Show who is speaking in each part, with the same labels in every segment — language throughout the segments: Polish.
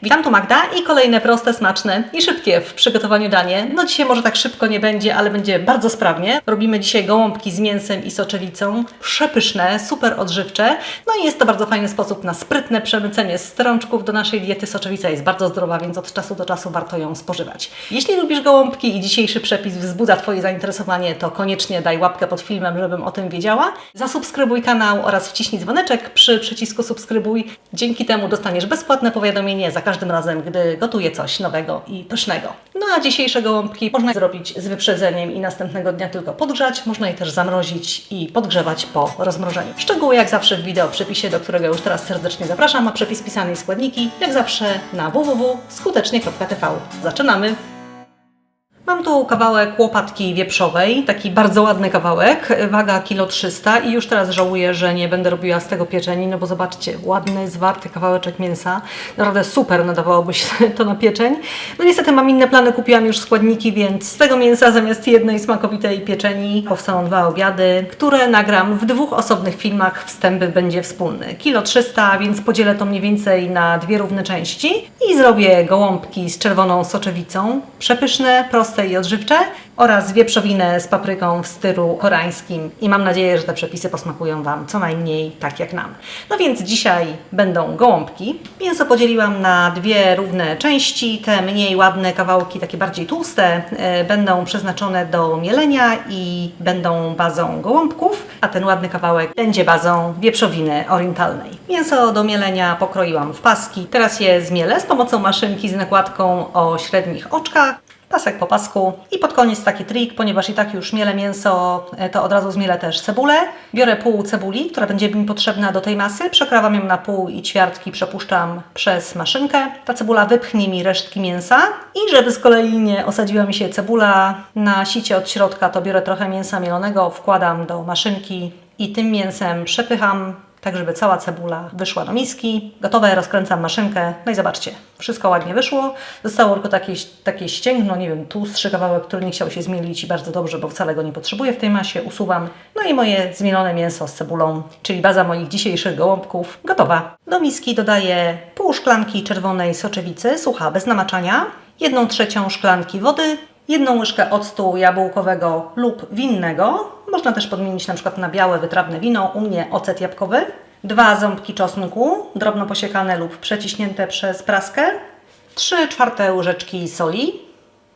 Speaker 1: Witam, tu Magda i kolejne proste, smaczne i szybkie w przygotowaniu danie. No dzisiaj może tak szybko nie będzie, ale będzie bardzo sprawnie. Robimy dzisiaj gołąbki z mięsem i soczewicą. Przepyszne, super odżywcze. No i jest to bardzo fajny sposób na sprytne przemycenie strączków do naszej diety. Soczewica jest bardzo zdrowa, więc od czasu do czasu warto ją spożywać. Jeśli lubisz gołąbki i dzisiejszy przepis wzbudza Twoje zainteresowanie, to koniecznie daj łapkę pod filmem, żebym o tym wiedziała. Zasubskrybuj kanał oraz wciśnij dzwoneczek przy przycisku subskrybuj. Dzięki temu dostaniesz bezpłatne powiadomienie za każdym razem, gdy gotuję coś nowego i pysznego. No a dzisiejsze gołąbki można zrobić z wyprzedzeniem i następnego dnia tylko podgrzać. Można je też zamrozić i podgrzewać po rozmrożeniu. Szczegóły jak zawsze w wideo przepisie, do którego już teraz serdecznie zapraszam, a przepis pisany i składniki jak zawsze na www.skutecznie.tv. Zaczynamy! Mam tu kawałek łopatki wieprzowej, taki bardzo ładny kawałek, waga kilo 300 i już teraz żałuję, że nie będę robiła z tego pieczeni, no bo zobaczcie, ładny, zwarty kawałeczek mięsa, naprawdę super nadawałoby się to na pieczeń. No niestety mam inne plany, kupiłam już składniki, więc z tego mięsa zamiast jednej smakowitej pieczeni powstaną dwa obiady, które nagram w dwóch osobnych filmach, wstęp będzie wspólny. Kilo 300, więc podzielę to mniej więcej na dwie równe części i zrobię gołąbki z czerwoną soczewicą, przepyszne, proste i odżywcze oraz wieprzowinę z papryką w stylu koreańskim i mam nadzieję, że te przepisy posmakują Wam co najmniej tak jak nam. No więc dzisiaj będą gołąbki. Mięso podzieliłam na dwie równe części. Te mniej ładne kawałki, takie bardziej tłuste, e, będą przeznaczone do mielenia i będą bazą gołąbków, a ten ładny kawałek będzie bazą wieprzowiny orientalnej. Mięso do mielenia pokroiłam w paski. Teraz je zmielę z pomocą maszynki z nakładką o średnich oczkach pasek po pasku. I pod koniec taki trik, ponieważ i tak już mielę mięso, e, to od razu zmielę też cebulę. Biorę pół cebuli, która będzie mi potrzebna do tej masy, przekrawam ją na pół i ćwiartki przepuszczam przez maszynkę. Ta cebula wypchnie mi resztki mięsa i żeby z kolei nie osadziła mi się cebula na sicie od środka, to biorę trochę mięsa mielonego, wkładam do maszynki i tym mięsem przepycham tak żeby cała cebula wyszła do miski. Gotowe, rozkręcam maszynkę. No i zobaczcie, wszystko ładnie wyszło. Zostało tylko takie, takie ścięgno, nie wiem, tłustszy kawałek, który nie chciał się zmielić i bardzo dobrze, bo wcale go nie potrzebuję w tej masie. Usuwam. No i moje zmielone mięso z cebulą, czyli baza moich dzisiejszych gołąbków, gotowa. Do miski dodaję pół szklanki czerwonej soczewicy, sucha, bez namaczania, jedną trzecią szklanki wody, jedną łyżkę octu jabłkowego lub winnego. Można też podmienić na przykład na białe, wytrawne wino, u mnie ocet jabłkowy. Dwa ząbki czosnku, drobno posiekane lub przeciśnięte przez praskę. 3 czwarte łyżeczki soli.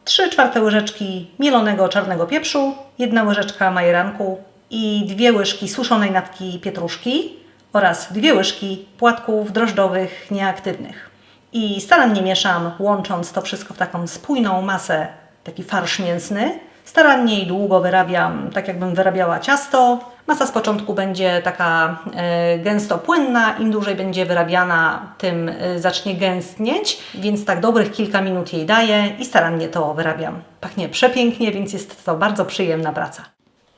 Speaker 1: 3 czwarte łyżeczki mielonego czarnego pieprzu. Jedna łyżeczka majeranku i dwie łyżki suszonej natki pietruszki oraz dwie łyżki płatków drożdżowych nieaktywnych. I starannie mieszam, łącząc to wszystko w taką spójną masę taki farsz mięsny. Starannie i długo wyrabiam, tak jakbym wyrabiała ciasto. Masa z początku będzie taka e, gęsto płynna, im dłużej będzie wyrabiana, tym e, zacznie gęstnieć, więc tak dobrych kilka minut jej daję i starannie to wyrabiam. Pachnie przepięknie, więc jest to bardzo przyjemna praca.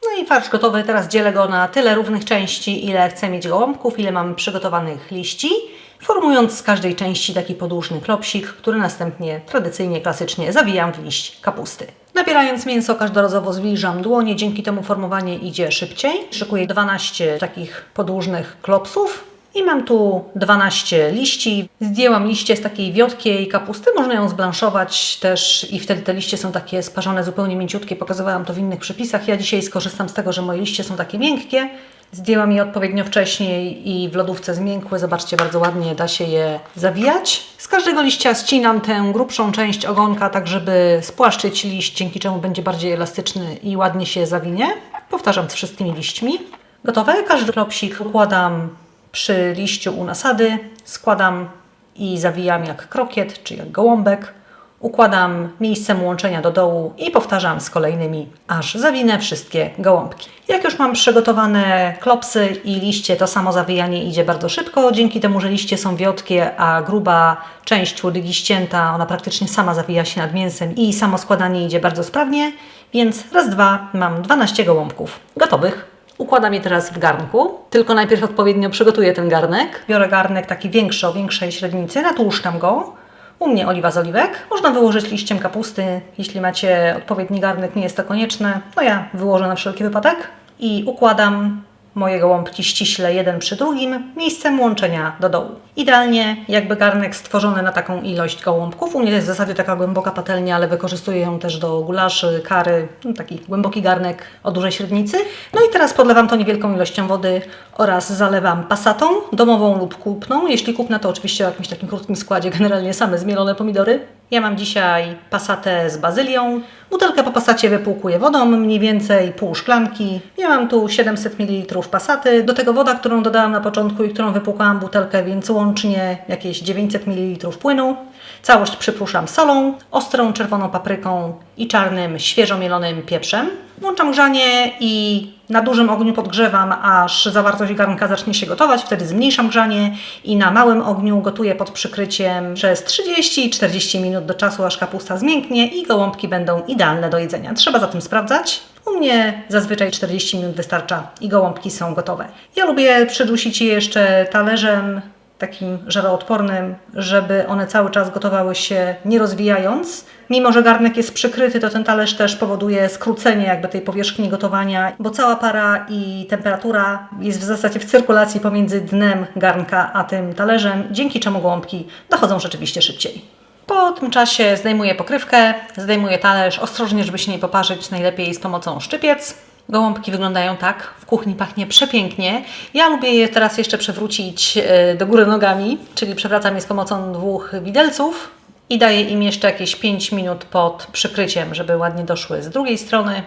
Speaker 1: No i farsz gotowy, teraz dzielę go na tyle równych części, ile chcę mieć gołąbków, ile mamy przygotowanych liści, formując z każdej części taki podłużny klopsik, który następnie tradycyjnie, klasycznie zawijam w liść kapusty. Nabierając mięso, każdorazowo zwilżam dłonie, dzięki temu formowanie idzie szybciej. Szykuję 12 takich podłużnych klopsów. I mam tu 12 liści. Zdjęłam liście z takiej wiotkiej kapusty. Można ją zblanszować też i wtedy te liście są takie sparzone, zupełnie mięciutkie. Pokazywałam to w innych przepisach. Ja dzisiaj skorzystam z tego, że moje liście są takie miękkie. Zdjęłam je odpowiednio wcześniej i w lodówce zmiękły. Zobaczcie, bardzo ładnie da się je zawijać. Z każdego liścia ścinam tę grubszą część ogonka, tak żeby spłaszczyć liść, dzięki czemu będzie bardziej elastyczny i ładnie się zawinie. Powtarzam z wszystkimi liśćmi. Gotowe? Każdy klopsik układam przy liściu u nasady, składam i zawijam jak krokiet czy jak gołąbek. Układam miejscem łączenia do dołu i powtarzam z kolejnymi, aż zawinę wszystkie gołąbki. Jak już mam przygotowane klopsy i liście, to samo zawijanie idzie bardzo szybko, dzięki temu, że liście są wiotkie, a gruba część łodygi ścięta, ona praktycznie sama zawija się nad mięsem i samo składanie idzie bardzo sprawnie, więc raz, dwa, mam 12 gołąbków gotowych. Układam je teraz w garnku, tylko najpierw odpowiednio przygotuję ten garnek. Biorę garnek taki większy, o większej średnicy, natłuszczam go. U mnie oliwa z oliwek. Można wyłożyć liściem kapusty. Jeśli macie odpowiedni garnek, nie jest to konieczne. No ja wyłożę na wszelki wypadek. I układam moje gołąbki ściśle jeden przy drugim, miejscem łączenia do dołu. Idealnie jakby garnek stworzony na taką ilość gołąbków. U mnie jest w zasadzie taka głęboka patelnia, ale wykorzystuję ją też do gulaszy, kary, no taki głęboki garnek o dużej średnicy. No i teraz podlewam to niewielką ilością wody oraz zalewam pasatą, domową lub kupną. Jeśli kupna, to oczywiście w jakimś takim krótkim składzie, generalnie same zmielone pomidory. Ja mam dzisiaj pasatę z bazylią. Butelkę po pasacie wypłukuję wodą, mniej więcej pół szklanki. Ja mam tu 700 ml pasaty. Do tego woda, którą dodałam na początku i którą wypłukałam butelkę, więc łącznie jakieś 900 ml płynu. Całość przypruszam solą, ostrą czerwoną papryką i czarnym, świeżo mielonym pieprzem. Włączam grzanie i na dużym ogniu podgrzewam, aż zawartość garnka zacznie się gotować. Wtedy zmniejszam grzanie i na małym ogniu gotuję pod przykryciem przez 30-40 minut do czasu, aż kapusta zmięknie i gołąbki będą idealne do jedzenia. Trzeba zatem sprawdzać. U mnie zazwyczaj 40 minut wystarcza i gołąbki są gotowe. Ja lubię przydusić je jeszcze talerzem takim żaroodpornym, żeby one cały czas gotowały się nie rozwijając. Mimo, że garnek jest przykryty, to ten talerz też powoduje skrócenie jakby tej powierzchni gotowania, bo cała para i temperatura jest w zasadzie w cyrkulacji pomiędzy dnem garnka a tym talerzem, dzięki czemu gołąbki dochodzą rzeczywiście szybciej. Po tym czasie zdejmuję pokrywkę, zdejmuję talerz, ostrożnie, żeby się nie poparzyć, najlepiej z pomocą szczypiec. Gołąbki wyglądają tak, w kuchni pachnie przepięknie. Ja lubię je teraz jeszcze przewrócić e, do góry nogami, czyli przewracam je z pomocą dwóch widelców i daję im jeszcze jakieś 5 minut pod przykryciem, żeby ładnie doszły z drugiej strony.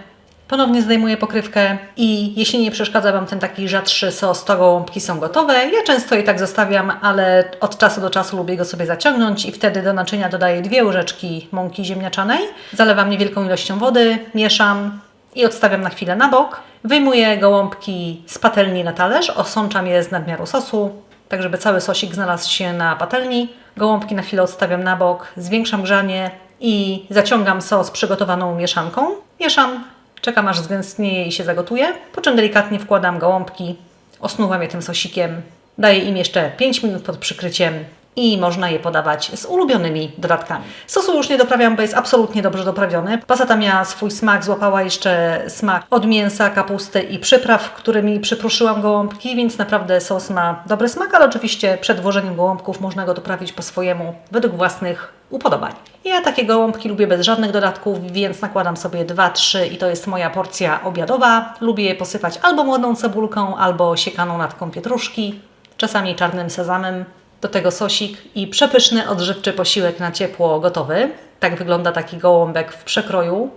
Speaker 1: Ponownie zdejmuję pokrywkę i jeśli nie przeszkadza Wam ten taki rzadszy sos, to gołąbki są gotowe. Ja często je tak zostawiam, ale od czasu do czasu lubię go sobie zaciągnąć i wtedy do naczynia dodaję dwie łyżeczki mąki ziemniaczanej. Zalewam niewielką ilością wody, mieszam i odstawiam na chwilę na bok. Wyjmuję gołąbki z patelni na talerz, osączam je z nadmiaru sosu, tak żeby cały sosik znalazł się na patelni. Gołąbki na chwilę odstawiam na bok, zwiększam grzanie i zaciągam sos przygotowaną mieszanką. Mieszam, czekam aż zgęstnieje i się zagotuje, po czym delikatnie wkładam gołąbki, osnuwam je tym sosikiem, daję im jeszcze 5 minut pod przykryciem i można je podawać z ulubionymi dodatkami. Sosu już nie doprawiam, bo jest absolutnie dobrze doprawiony. Pasata miała swój smak, złapała jeszcze smak od mięsa, kapusty i przypraw, którymi przypruszyłam gołąbki, więc naprawdę sos ma dobry smak, ale oczywiście przed włożeniem gołąbków można go doprawić po swojemu, według własnych upodobań. Ja takie gołąbki lubię bez żadnych dodatków, więc nakładam sobie 2-3 i to jest moja porcja obiadowa. Lubię je posypać albo młodą cebulką, albo siekaną natką pietruszki, czasami czarnym sezamem do tego sosik i przepyszny, odżywczy posiłek na ciepło gotowy. Tak wygląda taki gołąbek w przekroju.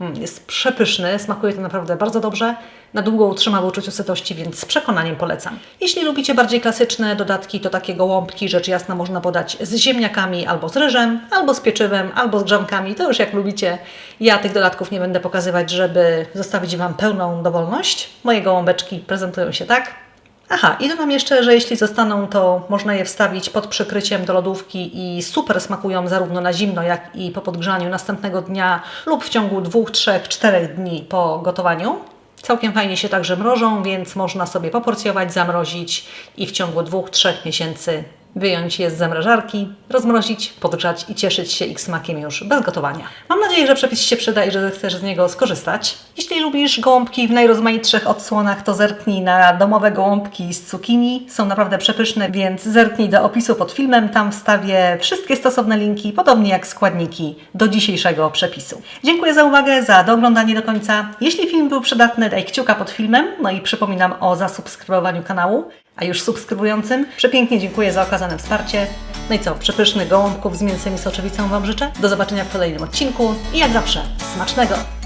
Speaker 1: Mm, Jest przepyszny, smakuje to naprawdę bardzo dobrze. Na długo utrzyma w uczuciu sytości, więc z przekonaniem polecam. Jeśli lubicie bardziej klasyczne dodatki, to takie gołąbki, rzecz jasna, można podać z ziemniakami albo z ryżem, albo z pieczywem, albo z grzankami. To już jak lubicie. Ja tych dodatków nie będę pokazywać, żeby zostawić Wam pełną dowolność. Moje gołąbeczki prezentują się tak. Aha, i dodam jeszcze, że jeśli zostaną, to można je wstawić pod przykryciem do lodówki i super smakują zarówno na zimno, jak i po podgrzaniu następnego dnia lub w ciągu dwóch, trzech, czterech dni po gotowaniu. Całkiem fajnie się także mrożą, więc można sobie poporcjować, zamrozić i w ciągu dwóch, trzech miesięcy wyjąć je z zamrażarki, rozmrozić, podgrzać i cieszyć się ich smakiem już bez gotowania. Mam nadzieję, że przepis się przyda i że chcesz z niego skorzystać. Jeśli lubisz gołąbki w najrozmaitszych odsłonach, to zerknij na domowe gołąbki z cukinii. Są naprawdę przepyszne, więc zerknij do opisu pod filmem. Tam wstawię wszystkie stosowne linki, podobnie jak składniki do dzisiejszego przepisu. Dziękuję za uwagę, za dooglądanie do końca. Jeśli film był przydatny, daj kciuka pod filmem. No i przypominam o zasubskrybowaniu kanału. A już subskrybującym przepięknie dziękuję za okazane wsparcie. No i co, przepysznych gołąbków z mięsem i soczewicą Wam życzę. Do zobaczenia w kolejnym odcinku i jak zawsze, smacznego!